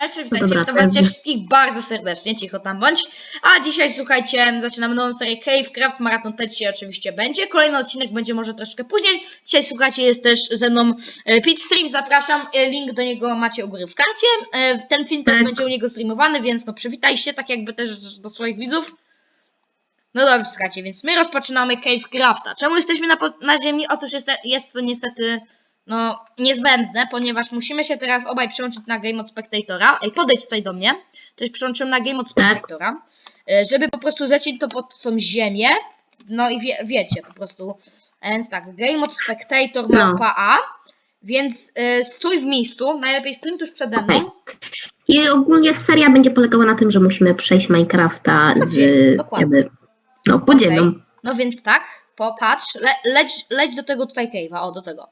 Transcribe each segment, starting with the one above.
Cześć, witajcie, dobra, witam was wszystkich bardzo serdecznie, cicho tam bądź. A dzisiaj, słuchajcie, zaczynamy nową serię Cavecraft, Marathon też dzisiaj oczywiście będzie. Kolejny odcinek będzie może troszkę później. Dzisiaj, słuchajcie, jest też ze mną e, Pit Stream, zapraszam, e, link do niego macie u góry w karcie. E, Ten film też Tak. będzie u niego streamowany, więc no przywitaj się, tak jakby też do swoich widzów. No dobrze, słuchajcie, więc my rozpoczynamy Cavecrafta. Czemu jesteśmy na, na ziemi? Otóż jest, jest to niestety no, niezbędne, ponieważ musimy się teraz obaj przełączyć na Game Mode Spectatora. Ej, podejdź tutaj do mnie. To jest przełączyłem na Game Mode Tak. Spectatora. e, Żeby po prostu zaciąć to pod tą ziemię. No i wie, wiecie, po prostu. A Więc tak, Game Mode Spectator No. mapa A. Więc y, stój w miejscu, najlepiej stój tuż przede mną. Okej. I ogólnie seria będzie polegała na tym, że musimy przejść Minecrafta z dokładnie. jakby, no, podziemną. Okej. No więc tak, popatrz, le, leć, leć do tego tutaj cave'a, o do tego.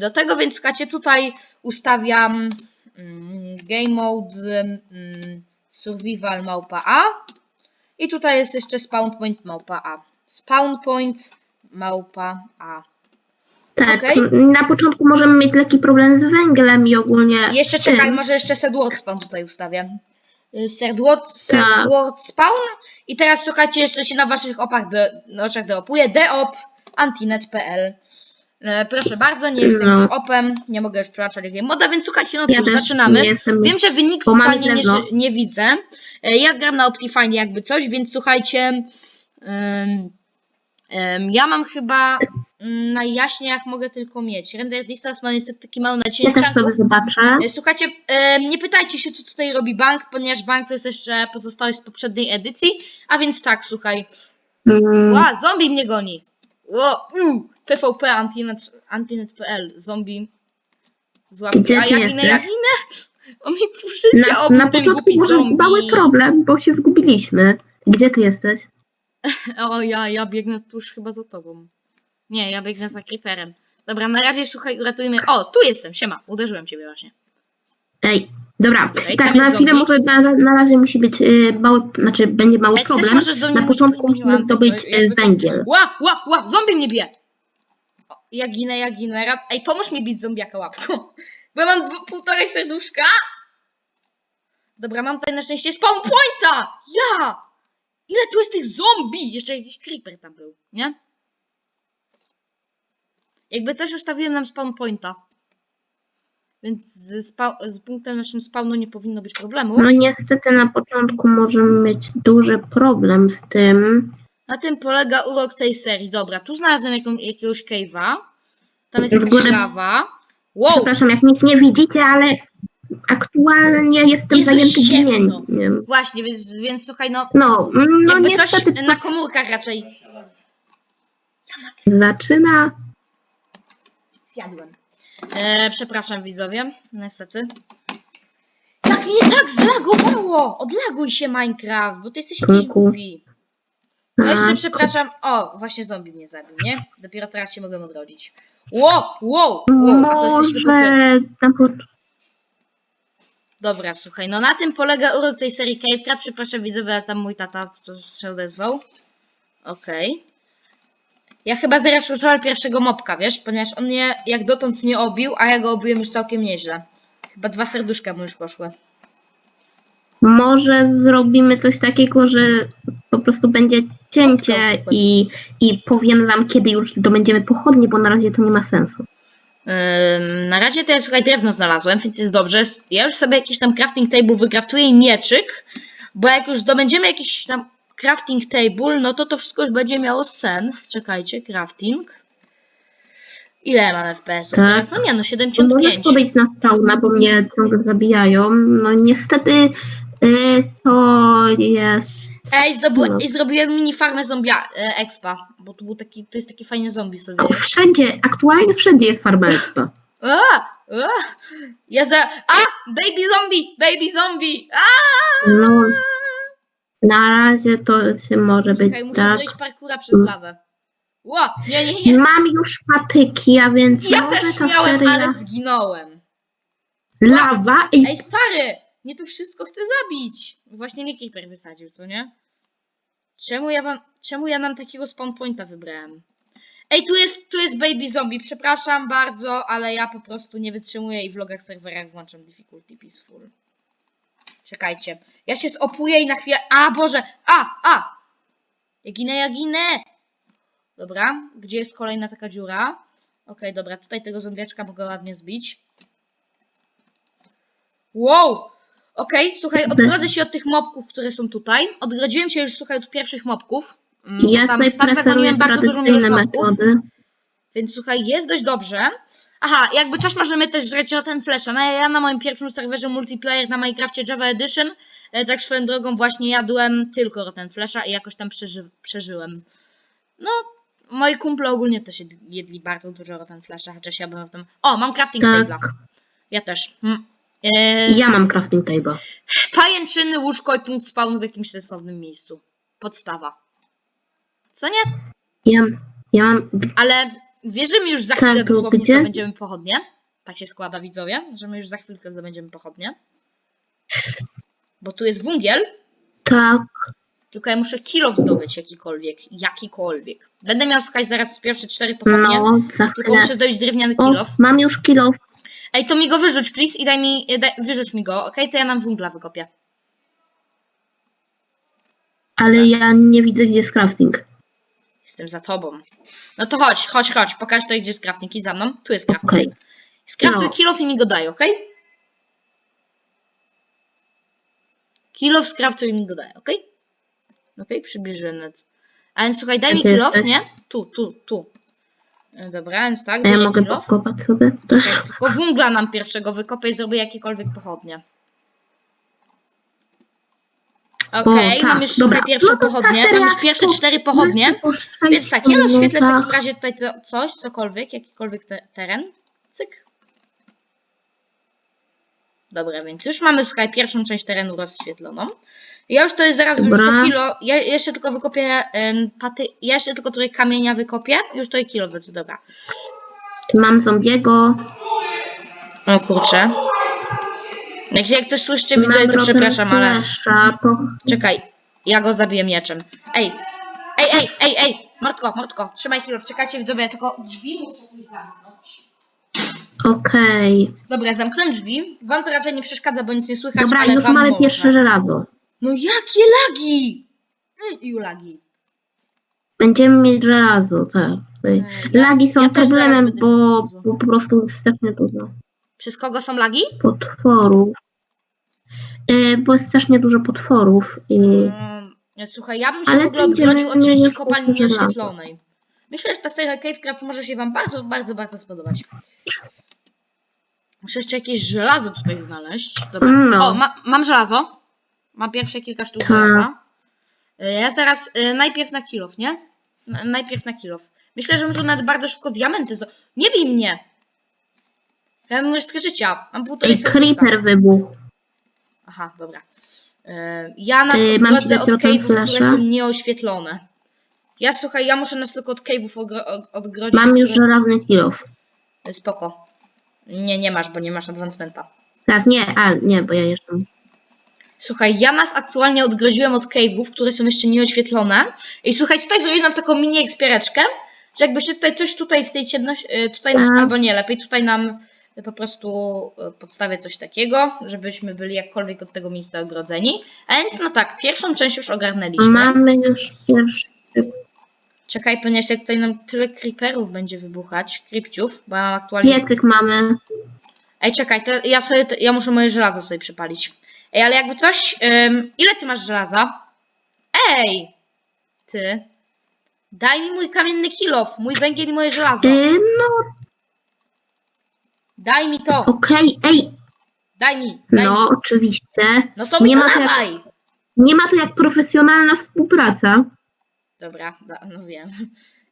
Do tego więc słuchajcie, tutaj ustawiam mm, game mode mm, survival małpa A i tutaj jest jeszcze spawn point małpa A. Spawn point małpa A. Tak, m, na początku możemy mieć lekki problem z węglem i ogólnie jeszcze czekaj, tym. może jeszcze Sedward spawn tutaj ustawię. Sedward, Tak. Sedward spawn i teraz słuchajcie, jeszcze się na waszych opach de, oczach deopuje. Deop antinet.pl E, Proszę bardzo, nie jestem No. już opem, nie mogę już przełączać game moda, więc słuchajcie, no Ja cóż, też zaczynamy. nie jestem- Wiem, że wynik bo totalnie nie, drewno. nie widzę. E, Ja gram na Optifine jakby coś, więc słuchajcie, ym, ym, ja mam chyba mm, najjaśniej jak mogę tylko mieć. Render distance ma niestety taki mały na Ja też sobie zobaczę. E, Słuchajcie, e, nie pytajcie się, co tutaj robi bank, ponieważ bank to jest jeszcze pozostałość z poprzedniej edycji. A więc tak, słuchaj. Mm, Ła, zombie mnie goni. Ło, u, PvP antinet, antinet.pl, zombie. Złap. Gdzie A ty ja ginę, ja jesteś? ginę. On mi pół życia na, obił, na ten początku głupi może zombie. mały problem, bo się zgubiliśmy. Gdzie ty jesteś? O, ja, ja biegnę tuż chyba za tobą. Nie, ja biegnę za creeperem. Dobra, na razie słuchaj, uratujmy. O, tu jestem, siema, uderzyłem ciebie właśnie. Ej, dobra, Okej, tak, na jest chwilę zombie. może na, na razie musi być y, mały, znaczy będzie mały Ej, problem. możesz do mnie Na mówić, początku musimy zdobyć y, jakby to- węgiel. Ła, ła, ła, zombie mnie bije. Ja ginę, ja ginę. Rad... Ej, pomóż mi bić zombiaka łapką. Bo ja mam półtorej serduszka. Dobra, mam tutaj na szczęście spawn pointa! Ja! Ile tu jest tych zombie? Jeszcze jakiś creeper tam był, nie? Jakby coś ustawiłem nam spawn pointa. Więc z, z punktem naszym spawnu nie powinno być problemu. No niestety na początku możemy mieć duży problem z tym. Na tym polega urok tej serii. Dobra, tu znalazłem jaką, jakiegoś cave'a. Tam jest W jakaś górę- lawa. Wow! Przepraszam, jak nic nie widzicie, ale aktualnie jestem Jest zajęty ciemno. Właśnie, więc, więc słuchaj, no, No, mm, no jakby niestety na komórkach raczej zaczyna. zjadłem. E, przepraszam widzowie, niestety. Jak mnie tak zlagowało! Odlaguj się Minecraft, bo ty jesteś jakiś głupi. No jeszcze przepraszam, o, właśnie zombie mnie zabił, nie? Dopiero teraz się mogę odrodzić. Wow, wow, wow, to jesteś tylko ty. Może na początku. Dobra, słuchaj, no na tym polega urok tej serii Cavecraft. Przepraszam widzowie, ale tam mój tata to się odezwał. Okej. Ja chyba zaraz użyłem pierwszego mopka, wiesz? Ponieważ on mnie jak dotąd nie obił, a ja go obiłem już całkiem nieźle. Chyba dwa serduszka mu już poszły. Może zrobimy coś takiego, że po prostu będzie cięcie i, i powiem wam, kiedy już zdobędziemy pochodnie, bo na razie to nie ma sensu. Ym, na razie to ja słuchaj drewno znalazłem, więc jest dobrze. Ja już sobie jakiś tam crafting table wykraftuję i mieczyk, bo jak już zdobędziemy jakiś tam crafting table, no to to wszystko już będzie miało sens. Czekajcie, crafting. Ile mamy FPS? Tak. Teraz? No nie, no To 75. możesz podejść na spawna, bo mnie ciągle zabijają. No niestety y, to jest... Ej, zdobu- No. i zrobiłem mini farmę zombia e, expa, bo to był taki, to jest taki fajny zombie sobie. Wszędzie, aktualnie wszędzie jest farma expa. A, a, ja za... A! Baby zombie! Baby zombie! A! No, na razie to się może być Czekaj, muszę tak. zrobić parkura przez lawę. Ło! Nie, nie, nie. Mam już patyki, a więc Ja może też ta miałem, seria... ale zginąłem. Lawa i Ej, stary! Nie to wszystko chcę zabić. Właśnie mnie creeper wysadził, co nie? Czemu ja wam... Czemu ja nam takiego spawn pointa wybrałem? Ej, tu jest, tu jest baby zombie. Przepraszam bardzo, ale ja po prostu nie wytrzymuję i w logach serwerach włączam difficulty peaceful. Czekajcie. Ja się zopuję i na chwilę... A, Boże! A, a! Ja ginę, ja ginę! Dobra, gdzie jest kolejna taka dziura? Okej, dobra, tutaj tego zombiaczka mogę ładnie zbić. Wow! Okej, słuchaj, odgrodzę się od tych mobków, które są tutaj. Odgrodziłem się już, słuchaj, od pierwszych mobków. Mm, bo Ja tam, tutaj tam preferuję zagoniłem bardzo dużą ilość tradycyjne metody. Więc słuchaj, jest dość dobrze. Aha, jakby coś możemy też żreć ten Flasha. No ja, na moim pierwszym serwerze multiplayer na Minecrafcie Java Edition, e, tak swoją drogą właśnie jadłem tylko Rotten Flasha i jakoś tam przeży, przeżyłem. No, moi kumple ogólnie też jedli, jedli bardzo dużo Rotten Flasha, chociaż ja bym tam... O, mam crafting table'a. Tak, Ja też. Mm. E, ja mam crafting table. Pajęczyny, łóżko i punkt spawn w jakimś sensownym miejscu. Podstawa. Co nie? Ja, ja mam... Ale wiesz, że my już za Tak, chwilę to dosłownie gdzie? zdobędziemy pochodnie? Tak się składa, widzowie, że my już za chwilkę zdobędziemy pochodnie. Bo tu jest węgiel, Tak, tylko ja muszę kilo zdobyć jakikolwiek, jakikolwiek. Będę miał skać zaraz pierwsze cztery pochodnie, no, za tylko chwilę. muszę zdobyć drewniany O, kilof. mam już kilo. Ej, to mi go wyrzuć, please, i daj mi, daj, wyrzuć mi go, okej? To ja nam węgla wykopię. Ale ja nie widzę, gdzie jest crafting. Jestem za tobą. No to chodź, chodź, chodź, pokaż tutaj, gdzie jest crafting, idź za mną. Tu jest crafting. Okej. Skraftuj No. kilof i mi go daj, okej? Kilof skraftuj i mi go daj, okej? Okej, przybliżyłem net. A więc słuchaj, daj Gdzie mi ty kilof, jesteś? nie? Tu, tu, tu. E, Dobra, więc tak, A ja mogę pokopać sobie też. Czekaj, Tylko węgla nam pierwszego wykopię i zrobię jakiekolwiek pochodnie. Okej, tak, mam już dobra. tutaj pierwsze No to pochodnie, mam już pierwsze cztery pochodnie. Po Więc tak, ja rozświetlę w takim razie tutaj co, coś, cokolwiek, jakikolwiek te, teren. Cyk. Dobra, więc już mamy, słuchaj, pierwszą część terenu rozświetloną. Ja już to jest zaraz Dobra. wyrzucę kilo. Ja jeszcze tylko wykopię paty. Ja jeszcze tylko tutaj kamienia wykopię. Już tutaj kilo wyrzucę, dobra. Mam zombiego. O kurczę. Jak, jak coś słyszycie, Mam widzę, to rotem przepraszam, ale. to Czekaj, ja go zabiję mieczem. Ej! Ej, ej, ej, ej! Mordko, Mordko, trzymaj kilo, czekajcie widzowie, ja tylko drzwi muszę zamknąć. Okej. Dobra, zamknąłem drzwi. Wam to raczej nie przeszkadza, bo nic nie słychać, Dobra, ale już wam mamy można. pierwsze żelazo. No jakie lagi! Mm, I lagi. Będziemy mieć żelazo, tak. Tutaj. Ja- Lagi są ja też zaraz problemem, będę bo, żelazo. bo po prostu jest strasznie dużo Przez kogo są lagi? potworów. E, bo jest strasznie dużo potworów i Mm, słuchaj, ja bym się Ale w ogóle będziemy odgrodził od mieli części kopalni żelazo. nieoświetlonej. Myślę, że ta seria Cavecraft może się wam bardzo, bardzo, bardzo spodobać. Muszę jeszcze jakieś żelazo tutaj znaleźć. Dobra. No. O, ma, mam żelazo. Mam pierwsze kilka sztuk Tak. żelaza. Y, Ja zaraz, y, najpierw na kilof, nie? N- Najpierw na kilof. Myślę, że może nawet bardzo szybko diamenty zdo... Nie bij mnie! Ja mam resztkę życia. Mam półtorej Ej, serduszka. creeper wybuchł. Aha, dobra. Y, Ja nas Y, mam ci dać od rotem cave'ów, które flasha? są nieoświetlone. Ja słuchaj, ja muszę nas tylko od cave'ów ogro- odgrodzić. Mam już które- żelazny kilof. Spoko. Nie, nie masz, bo nie masz advancementa. Teraz nie, a nie, bo ja jeszcze. Słuchaj, ja nas aktualnie odgrodziłem od cave'ów, które są jeszcze nieoświetlone. I słuchaj, tutaj zrobię nam taką mini ekspiereczkę, że jakby się tutaj coś tutaj w tej ciemności, y, tutaj, nam, Tak. albo nie, lepiej tutaj nam y, po prostu y, podstawię coś takiego, żebyśmy byli jakkolwiek od tego miejsca ogrodzeni. A więc no tak, pierwszą część już ogarnęliśmy. Mamy już pierwszy. Czekaj, ponieważ jak tutaj nam tyle creeperów będzie wybuchać, creepciów, bo ja mam aktualnie... Piecyk mamy. Ej, czekaj, ja sobie, ja muszę moje żelazo sobie przypalić. Ej, ale jakby coś, ym, ile ty masz żelaza? Ej! Ty. Daj mi mój kamienny kilof, mój węgiel i moje żelazo. Y, no, Daj mi to, okej, ej. daj mi, daj No, mi. oczywiście. No to mi nie to ma to jak- dawaj. Nie ma to jak profesjonalna współpraca. Dobra, da, no wiem.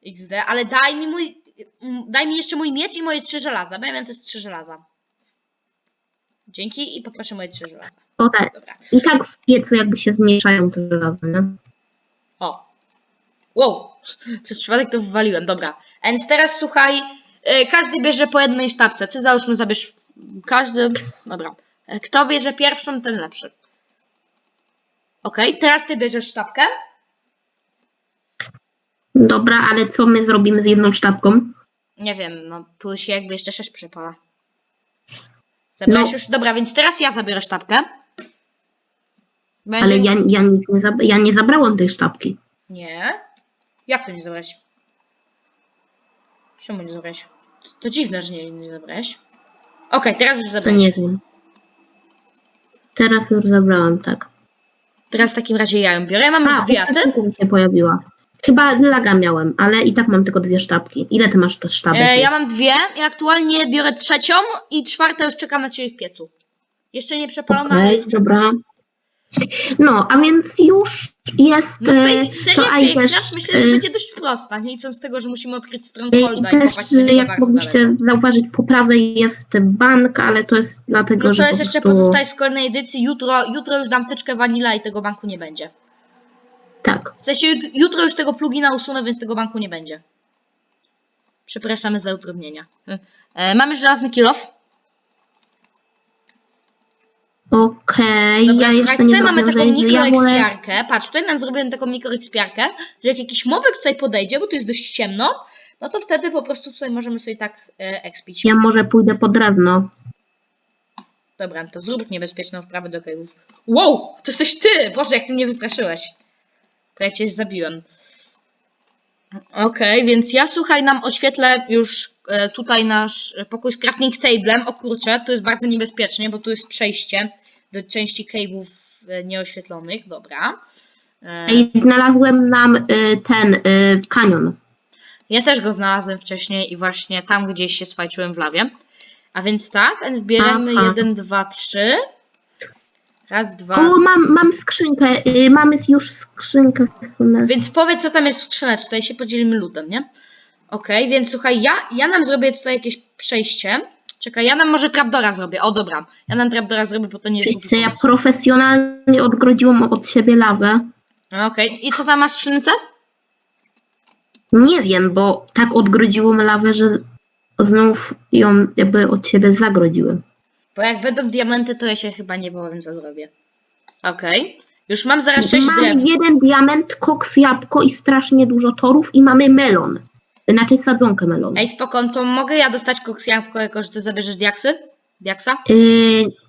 XD, ale daj mi mój, daj mi jeszcze mój miecz i moje trzy żelaza, bo ja miałem te trzy żelaza. Dzięki i poproszę moje trzy żelaza. O tak. Dobra. I tak w piecu jakby się zmniejszają te żelazo, nie? O. Wow. Przez przypadek to wywaliłem. Dobra. Więc teraz słuchaj. y, Każdy bierze po jednej sztabce. Ty załóżmy zabierz. Każdy. Dobra. Kto bierze pierwszą, ten lepszy. Okej, teraz ty bierzesz sztabkę. Dobra, ale co my zrobimy z jedną sztabką? Nie wiem, no tu się jakby jeszcze sześć przypala. Zabrałeś No. już? Dobra, więc teraz ja zabiorę sztabkę. Będzie... Ale ja, ja, nic nie zab- ja nie zabrałem tej sztabki. Nie? Jak to nie zabrałeś? Czemu nie zabrałeś? To, to dziwne, że nie, nie zabrałeś. Okej, teraz już To zabrałeś. nie wiem. Teraz już zabrałem, tak. Teraz w takim razie ja ją biorę. Ja mam już A, dwie, a ty? u mi się pojawiła. Chyba laga miałem, ale i tak mam tylko dwie sztabki. Ile ty masz te sztabek? E, ja mam dwie i aktualnie biorę trzecią i czwarta już czeka na ciebie w piecu. Jeszcze nie przepalona, Okej, dobra. No, a więc już jest No e, seria, to a i też, myślę, że e, będzie dość prosta, nie licząc z tego, że musimy odkryć Strongholda i i też, kopać jak mogliście zauważyć, po prawej jest bank, ale to jest dlatego, No że to po jest jeszcze prostu... pozostaje z kolejnej edycji, jutro, jutro już dam tyczkę vanilla i tego banku nie będzie. Tak. W sensie jut- jutro już tego plugina usunę, więc tego banku nie będzie. Przepraszamy za utrudnienia. E, mamy żelazny kilof. Okej, Dobra, ja jeszcze nie tutaj mamy taką wolę... mikroekspiarkę. Patrz, tutaj nam zrobiłem taką mikroekspiarkę, że jak jakiś mobek tutaj podejdzie, bo tu jest dość ciemno, no to wtedy po prostu tutaj możemy sobie tak e, ekspić. Ja może pójdę po drewno. Dobra, to zrób niebezpieczną wprawę do kajów. Wow, to jesteś ty! Boże, jak ty mnie wystraszyłeś. Prawie cię zabiłem. Okej, więc ja słuchaj, nam oświetlę już e, tutaj nasz pokój z crafting tablem. O kurczę, to jest bardzo niebezpiecznie, bo tu jest przejście do części cave'ów e, nieoświetlonych. Dobra. E, Ej, znalazłem nam ten kanion. Ja też go znalazłem wcześniej i właśnie tam gdzieś się swajczyłem w lawie. A więc tak, zbieramy Aha. jeden, dwa, trzy. Raz, dwa. O, mam, mam skrzynkę. Y, mamy już skrzynkę. Więc powiedz, co tam jest w skrzyneczce, tutaj się podzielimy ludem, nie? Okej, więc słuchaj, ja, ja nam zrobię tutaj jakieś przejście. Czekaj, ja nam może trapdora zrobię. O, dobra. Ja nam trapdora zrobię, bo to nie jest ja profesjonalnie odgrodziłam od siebie lawę. Okej, i co tam masz w skrzynce? Nie wiem, bo tak odgrodziłem lawę, że znów ją jakby od siebie zagrodziłem. Bo jak będą diamenty, to ja się chyba nie powiem, co zrobię. Okej. Już mam zaraz sześć Mam drew. jeden diament, koks, jabłko i strasznie dużo torów i mamy melon. Znaczy sadzonkę melonu. Ej, spoko, to mogę ja dostać koks jabłko, jako że ty zabierzesz diaksy? Diaksa? Yy,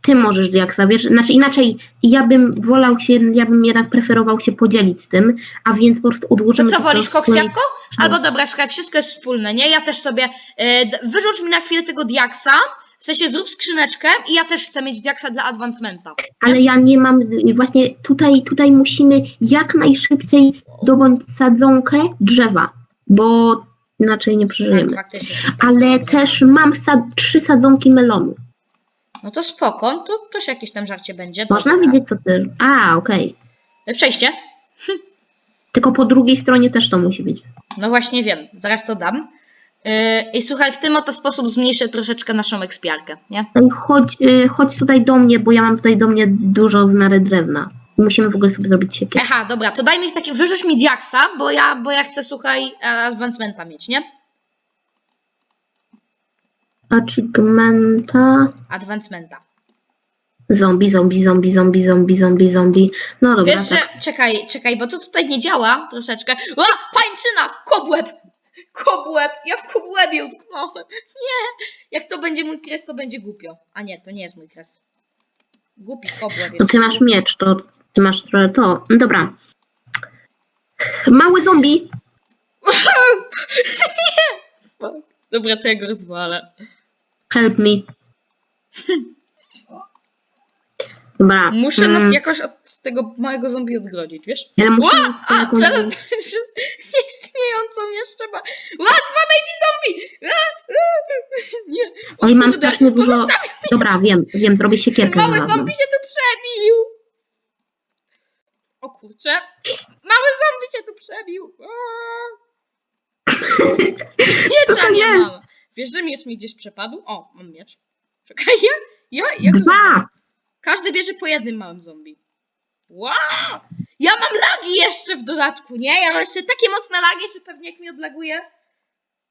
ty możesz diaksa, wiesz, znaczy inaczej, ja bym wolał się, ja bym jednak preferował się podzielić z tym, a więc po prostu To odłożymy co, wolisz koks swojej- jabłko? Albo dobra, słuchaj, wszystko jest wspólne, nie? Ja też sobie, d- wyrzuć mi na chwilę tego diaksa, w sensie zrób skrzyneczkę i ja też chcę mieć diaksa dla advancementa. Ale ja nie mam, właśnie tutaj, tutaj musimy jak najszybciej dobądź sadzonkę drzewa, bo inaczej nie Tak, przeżyjemy. faktycznie. Ale też mam sad, trzy sadzonki melonu. No to spoko, to też jakieś tam żarcie będzie. Można dobra. widzieć, co ty... A, okej. E, Przejście? Tylko po drugiej stronie też to musi być. No właśnie wiem, zaraz to dam. Yy, I słuchaj, w tym oto sposób zmniejszę troszeczkę naszą ekspiarkę, nie? Chodź, y, chodź tutaj do mnie, bo ja mam tutaj do mnie dużo w miarę drewna. Musimy w ogóle sobie zrobić siekierę. Aha, dobra, to daj mi w takim, wyrzuć mi diaksa, bo ja, bo ja chcę, słuchaj, e, advancementa mieć, nie? Achievementa. Advancementa. Zombie, zombie, zombie, zombie, zombie, zombie, zombie. No dobra, Wiesz, tak. że, czekaj, czekaj, bo to tutaj nie działa troszeczkę. O, pańczyna, kobłeb! Kobłeb, ja w kobłebie utknąłem. Nie, jak to będzie mój kres, to będzie głupio. A nie, to nie jest mój kres. Głupi kobłeb. No ty masz miecz, to ty masz trochę to. No Dobra. Mały zombie. Dobra, to ja go rozwalę. Help me. Dobra. Muszę mm, nas jakoś od tego małego zombie odgrodzić, wiesz? Ale Ła! mieć A, jakąś... teraz nieistniejącą jeszcze ma... Ła, dwa baby zombie! Nie. O Oj, mam strasznie dużo... Dobra, wiem, wiem, zrobię siekierkę Mały żelazną. zombie się tu przebił! O kurczę. Mały zombie się tu przebił! Miecza to nie jest? mam! Wiesz, że miecz mi gdzieś przepadł? O, mam miecz. Czekaj, ja... ja, ja Dwa! Każdy bierze po jednym małym zombie. Wow! Ja mam lagi jeszcze w dodatku, nie? Ja mam jeszcze takie mocne lagi, że pewnie jak mi odlaguje,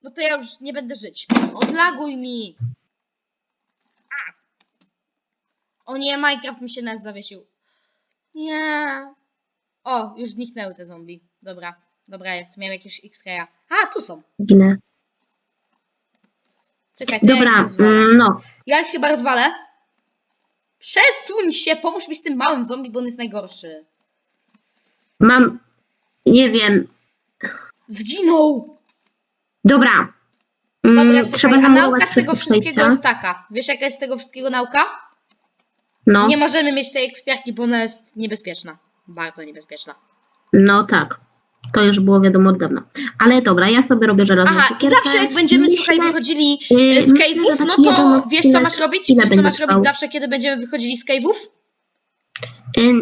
no to ja już nie będę żyć. Odlaguj mi! A! O nie, Minecraft mi się nas zawiesił. Nie. O, już zniknęły te zombie. Dobra, dobra jest. Miałem jakieś X-raya. A, tu są. Ginę. Czekaj, to ja ich Dobra, rozwalę. mm, no. Ja ich chyba rozwalę. Przesuń się, pomóż mi z tym małym zombie, bo on jest najgorszy. Mam, nie wiem, Zginął! dobra. Mm, Dobra, słuchaj, trzeba a zamurować nauka z tego wszystkie wszystkiego przejścia. jest taka. Wiesz jaka jest z tego wszystkiego nauka? No, Nie możemy mieć tej ekspiarki, bo ona jest niebezpieczna. Bardzo niebezpieczna. no tak. To już było wiadomo od dawna. Ale dobra, ja sobie robię żelazną Aha, i siekierkę. zawsze jak będziemy, Myślę, słuchaj, wychodzili yy, z myślę, że cave'ów, taki no jeden to wiesz co odcinek masz robić? ile Wiesz co będzie masz trwał? robić zawsze, kiedy będziemy wychodzili z cave'ów? Y,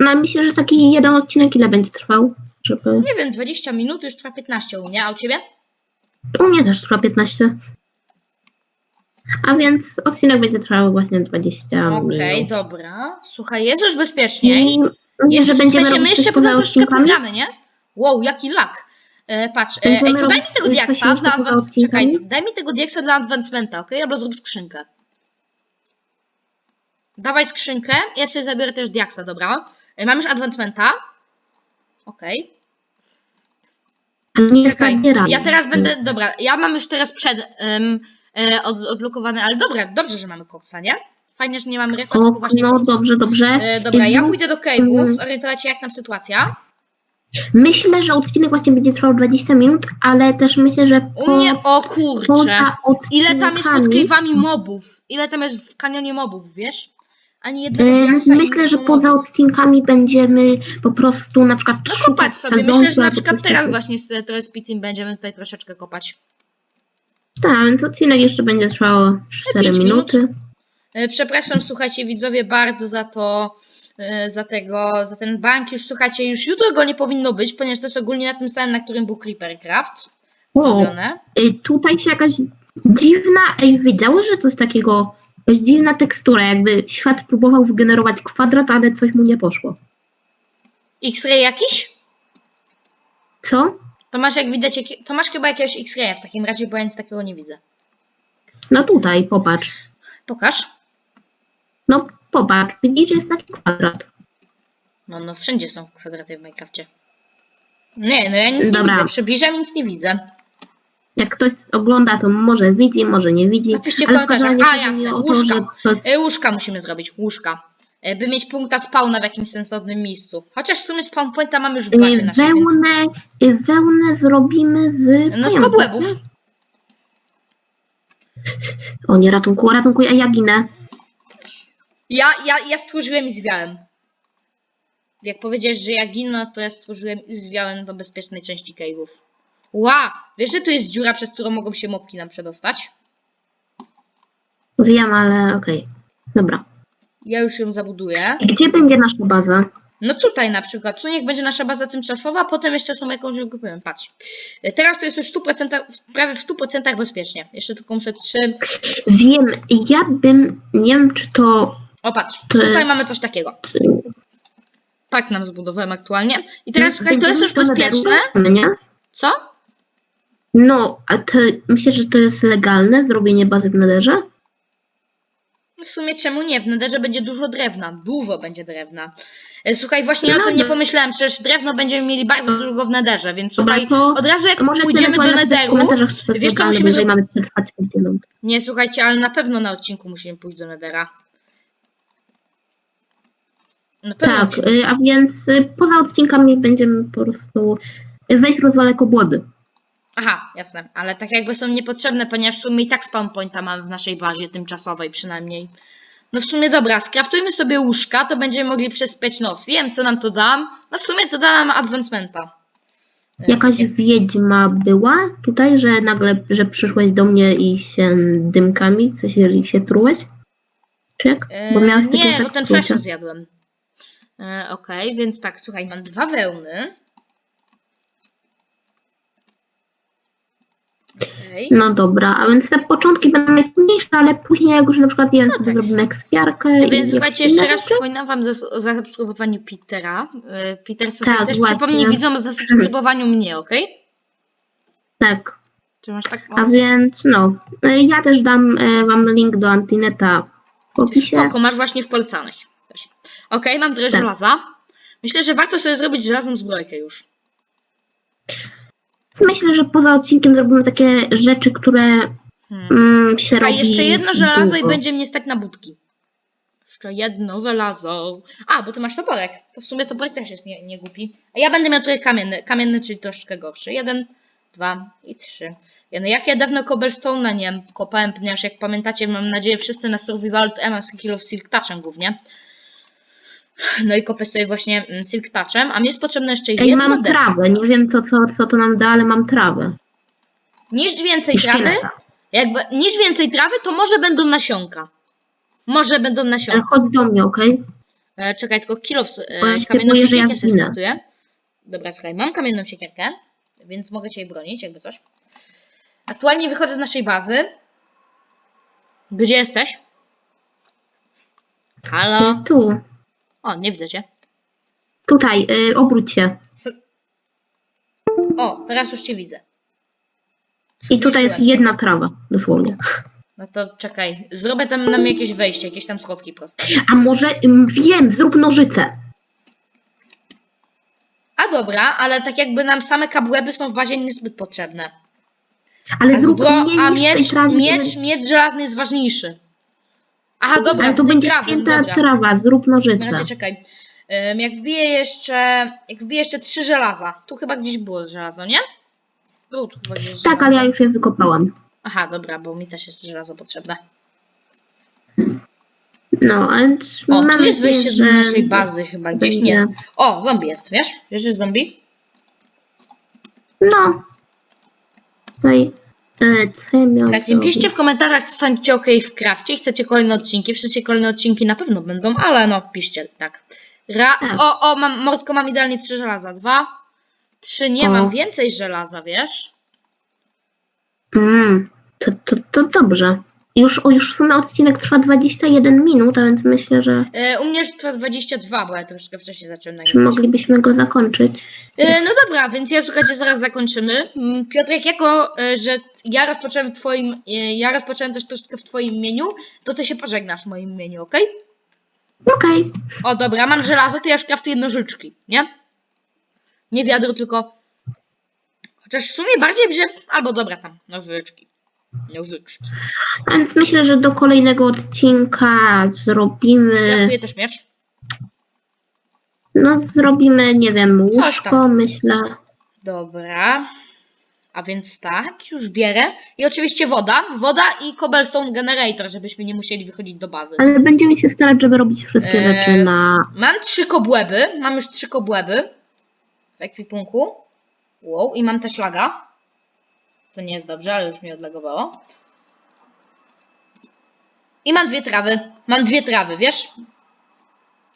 No myślę, że taki jeden odcinek ile będzie trwał? Żeby... Nie wiem, 20 minut, już trwa 15 u mnie, a u ciebie? U mnie też trwa 15. A więc odcinek będzie trwał właśnie 20 Okej, minut. dobra. Słuchaj, jest już bezpieczniej. I myślę, że będziemy my jeszcze poza potem troszeczkę odcinkami. pogramy, nie? Wow, jaki lak. E, patrz, e, ej, Będziemy to daj mi robić, tego e, diaksa jeszcze dla poza advance... Czekaj, odcinkami? daj mi tego diaksa dla advancementa, okej? Albo zrób skrzynkę. Dawaj skrzynkę, ja sobie zabiorę też diaksa, dobra? E, mam już advancementa. Okej. Ale nie Czekaj, ja teraz będę, dobra, ja mam już teraz przed em, e, od, odblokowane, ale dobra, dobrze, że mamy koksa, nie? Fajnie, że nie mamy refa, O, właśnie no koksa. dobrze, dobrze. E, dobra, ja Zrób- pójdę do cave'ów, Mm. zorientować się jak tam sytuacja. Myślę, że odcinek właśnie będzie trwał 20 minut, ale też myślę, że U po, mnie, o kurczę. poza Ile tam jest pod cave'ami mobów? Ile tam jest w kanionie mobów, wiesz? Ani jednego e, diaksa i Myślę, że mobów. poza odcinkami będziemy po prostu na przykład No szukać kopać sobie. Myślę, sadzonki że na albo przykład coś teraz takiego. właśnie z trochę Team będziemy tutaj troszeczkę kopać. Tak, więc odcinek jeszcze będzie trwał 4 pięć minut. minuty. E, Przepraszam, słuchajcie, widzowie, bardzo za to, e, za tego, za ten bank. Już słuchajcie, już jutro go nie powinno być, ponieważ to jest ogólnie na tym samym, na którym był Creepercraft zrobione. Y, Tutaj się jakaś dziwna, ej, wiedziałeś, że coś takiego, jakaś dziwna tekstura, jakby świat próbował wygenerować kwadrat, ale coś mu nie poszło. X-ray jakiś? Co? To masz jak widać, to masz chyba jakiegoś X-raya w takim razie, bo ja nic takiego nie widzę. No tutaj, popatrz. Pokaż. No popatrz, widzisz, jest taki kwadrat. No, no wszędzie są kwadraty w Minecrafcie. Nie, no ja nic Dobra. nie widzę. Przybliżam nic nie widzę. Jak ktoś ogląda, to może widzi, może nie widzi. Napiszcie w ale w każdym razie komentarzach. A, chodzi mi jasne, o to, że łóżka. to E, łóżka musimy zrobić, łóżka. E, by mieć punkta spawna w jakimś sensownym miejscu. Chociaż w sumie spawn pointa mamy już w bazie y, naszej, więc... wełnę, y, wełnę zrobimy z... No z pająków. kobłębów. O nie, ratunku, ratunku, a ja ginę. Ja, ja, ja stworzyłem i zwiałem. Jak powiedziałeś, że ja ginę, to ja stworzyłem i zwiałem do bezpiecznej części cave'ów. Ła! Wiesz, że tu jest dziura, przez którą mogą się mopki nam przedostać? Wiem, ale okej. Dobra. Ja już ją zabuduję. I gdzie będzie nasza baza? No tutaj na przykład, tu niech będzie nasza baza tymczasowa, a potem jeszcze są jakąś wykupujemy. Patrz. E, Teraz to jest już w 100%, w- prawie w 100% bezpiecznie. Jeszcze tylko muszę trzy. Wiem, ja bym, nie wiem czy to, O patrz, tutaj mamy coś takiego. Tak nam zbudowałem aktualnie. I teraz słuchaj, to jest już bezpieczne. nie? Co? No, a to myślę, że to jest legalne, zrobienie bazy w nederze? W sumie czemu nie? W nederze będzie dużo drewna. Dużo będzie drewna. E, Słuchaj, właśnie o No tym nie pomyślałem. Przecież drewno będziemy mieli bardzo dużo w nederze, więc słuchaj, od razu jak Może pójdziemy do nederu. wiesz, co musimy zrobić? mamy przetrwać 5 minut. Nie, słuchajcie, ale na pewno na odcinku musimy pójść do Nedera. Pewno Tak, y, a więc y, poza odcinkami będziemy po prostu y, wejść rozwalę kobłęby. Aha, jasne, ale tak jakby są niepotrzebne, ponieważ w sumie i tak spawn pointa mamy w naszej bazie tymczasowej przynajmniej. No w sumie dobra, skraftujmy sobie łóżka, to będziemy mogli przespać noc. Wiem, co nam to dam. No w sumie to da nam advancementa. Jakaś takie- wiedźma była tutaj, że nagle, że przyszłeś do mnie i się dymkami, coś jeżeli się trułeś? Czy jak? Bo miałeś takie Nie, bo tak ten trucia. flash zjadłem. E, Okej, więc tak, słuchaj, mam dwa wełny. Okej. No dobra, a więc te początki będą najtrudniejsze, ale później jak już na przykład nie wiem, sobie tak. zrobimy ekspiarkę i Więc słuchajcie, jeszcze raz przypominam Wam o zasubskrybowaniu Petera. E, Peter, słuchaj, Tak, też właśnie. przypomnij widzom o zasubskrybowaniu mnie, okej? Tak, Czy masz tak? a więc no, y, ja też dam wam link do Antineta w opisie. Spoko, masz właśnie w polecanych. Okej, mam trochę Tak. żelaza. Myślę, że warto sobie zrobić żelazną zbrojkę już. Myślę, że poza odcinkiem zrobimy takie rzeczy, które Hmm. mm, się A robi jeszcze jedno żelazo i długo. będzie mnie stać na budki. Jeszcze jedno żelazo. A, bo ty masz toporek. To w sumie toporek też jest nie, nie głupi. A ja będę miał tutaj kamienny. Kamienny, czyli troszeczkę gorszy. Jeden, dwa i trzy. Ja, no jak ja dawno cobblestone'a nie kopałem, ponieważ jak pamiętacie, mam nadzieję wszyscy na survival to ja mam skill of silk touchem głównie. No i kopię sobie właśnie mm, silk touchem, a mi jest potrzebne jeszcze Ej, jedna mam deska. trawę. Nie wiem, co, co, co to nam da, ale mam trawę. Niż więcej I trawy, szkieleta. jakby, niż więcej trawy, to może będą nasionka. Może będą Ale nasionka. chodź do mnie, okej? E, czekaj, tylko kilo w, Bo ja e, się kamienną boję, że ja siekierkę sobie zginę. Dobra, słuchaj, mam kamienną siekierkę, więc mogę cię bronić, jakby coś. Aktualnie wychodzę z naszej bazy. Gdzie jesteś? Halo? Tu. O, nie widzę cię. Tutaj, y, obróć się. O, teraz już cię widzę. I tutaj jest jedna trawa, dosłownie. No to czekaj, zrobię tam nam jakieś wejście, jakieś tam schodki proste. A może, ym, wiem, zrób nożyce. A dobra, ale tak jakby nam same kabłeby są w bazie niezbyt potrzebne. Ale A, zrób zbro, mniej a niż tej miecz, trawy. miecz, miecz żelazny jest ważniejszy. Aha, dobra, ale to będzie trawą, święta dobra. trawa, zrób nożyce. razie czekaj. Ym, jak wbiję jeszcze. Jak wbiję jeszcze trzy żelaza. Tu chyba gdzieś było żelazo, nie? Było tu chyba gdzieś Tak, żelazo. ale ja już je wykopałam. Aha, dobra, bo mi też jest żelazo potrzebne. No, więc O, mam tu jest nadzieję, wejście do że naszej bazy chyba gdzieś. Nie. będzie- O, zombie jest, wiesz? Wiesz, że jest zombie? No. Tutaj, e, co ja miałam Słuchajcie, zrobić? piszcie w komentarzach, co sądzicie o Cavecrafcie i chcecie kolejne odcinki. Wszystkie kolejne odcinki na pewno będą, ale no, piszcie tak. Ra Tak. O, o, mam, Mordko, mam idealnie trzy żelaza. Dwa, trzy, nie, O. mam więcej żelaza, wiesz? Mm, to, to, to dobrze. Już, o, już w sumie odcinek trwa 21 minut, a więc myślę, że E, u mnie już trwa 22, bo ja troszkę wcześniej zacząłem że nagrywać. moglibyśmy go zakończyć. E, no dobra, więc ja słuchajcie, zaraz zakończymy. Mm, Piotrek, jako, e, że ja rozpocząłem w twoim, e, ja rozpocząłem też troszkę w twoim imieniu, to ty się pożegnasz w moim imieniu, okej? Okej. O, dobra, mam żelazo, to ja już kraftuję nożyczki, nie? Nie wiadro, tylko... Chociaż w sumie bardziej będzie... Albo dobra, tam, nożyczki. Nożyczki. A więc myślę, że do kolejnego odcinka zrobimy. Kraftuję też miecz. No, zrobimy, nie wiem, łóżko, tam. myślę. Dobra. A więc tak, już bierę. I oczywiście woda. Woda i cobblestone generator, żebyśmy nie musieli wychodzić do bazy. Ale będziemy się starać, żeby robić wszystkie Eee. rzeczy na. Mam trzy kobłęby. Mam już trzy kobłęby w ekwipunku. Wow, i mam też laga. To nie jest dobrze, ale już mi odlagowało. I mam dwie trawy. Mam dwie trawy, wiesz?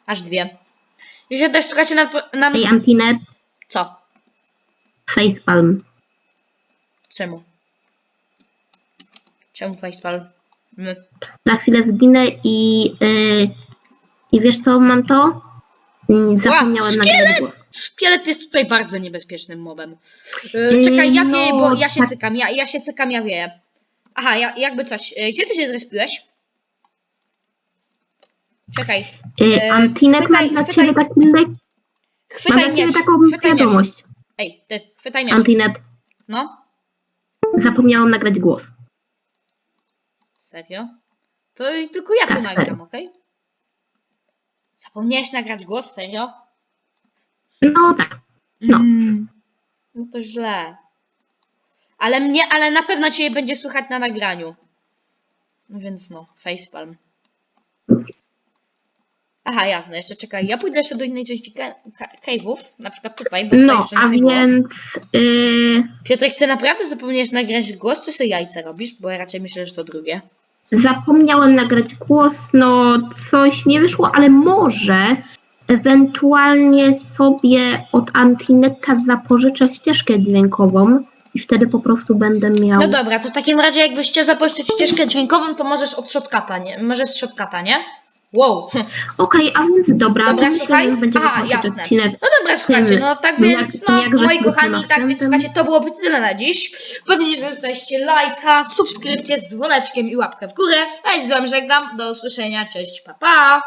Aż dwie. Jeśli też słuchacie na, na... Ej, Antinet, Co? facepalm. Czemu? Czemu facepal? My. Za chwilę zginę i. Yy, I wiesz co, mam to? Mm, Zapomniałem nagrać głos. Szkielet jest tutaj bardzo niebezpiecznym mobem. Yy, czekaj, ja no, wieję, bo ja się tak. cykam. Ja, ja się cykam, ja wieję. Aha, ja, jakby coś. Yy, gdzie ty się zrespiłeś? Czekaj. Yy, Antinet, chwytaj- mam dla chwytaj- ciebie taki lek. Mam Chwytaj dla ciebie miecz. taką Chwytaj miecz. wiadomość. Ej, ty, chwytaj miecz. Antinet, No, zapomniałam nagrać głos. serio? To i tylko ja to Tak, nagram, okej? Zapomniałeś nagrać głos, serio? No tak. No. Mm, no to źle. Ale mnie, ale na pewno cię będzie słychać na nagraniu. No Więc no, facepalm. Aha, jasne, jeszcze czekaj. Ja pójdę jeszcze do innej części ca- ca- cave'ów, na przykład tutaj, bo No, a więc. Yy, Piotrek, ty naprawdę zapomniałeś nagrać głos, czy sobie jajce robisz? Bo ja raczej myślę, że to drugie. Zapomniałem nagrać głos, no coś nie wyszło, ale może ewentualnie sobie od Antineta zapożyczę ścieżkę dźwiękową i wtedy po prostu będę miał. No dobra, to w takim razie jakbyś chciał zapożyczyć ścieżkę dźwiękową, to możesz od shortcuta, nie? Możesz z shortcuta, nie? Wow. Okej, a więc dobra, Dobra, myślę, słuchaj. że już będzie Aha, wychodzić jasne. odcinek. No dobra, słuchajcie, no tak jak- więc, no jakże moi kochani, tak więc słuchajcie, to byłoby tyle na dziś. Pewnie, że zostawcie lajka, subskrypcję z dzwoneczkiem i łapkę w górę. A ja się z wami żegnam, do usłyszenia, cześć, pa pa!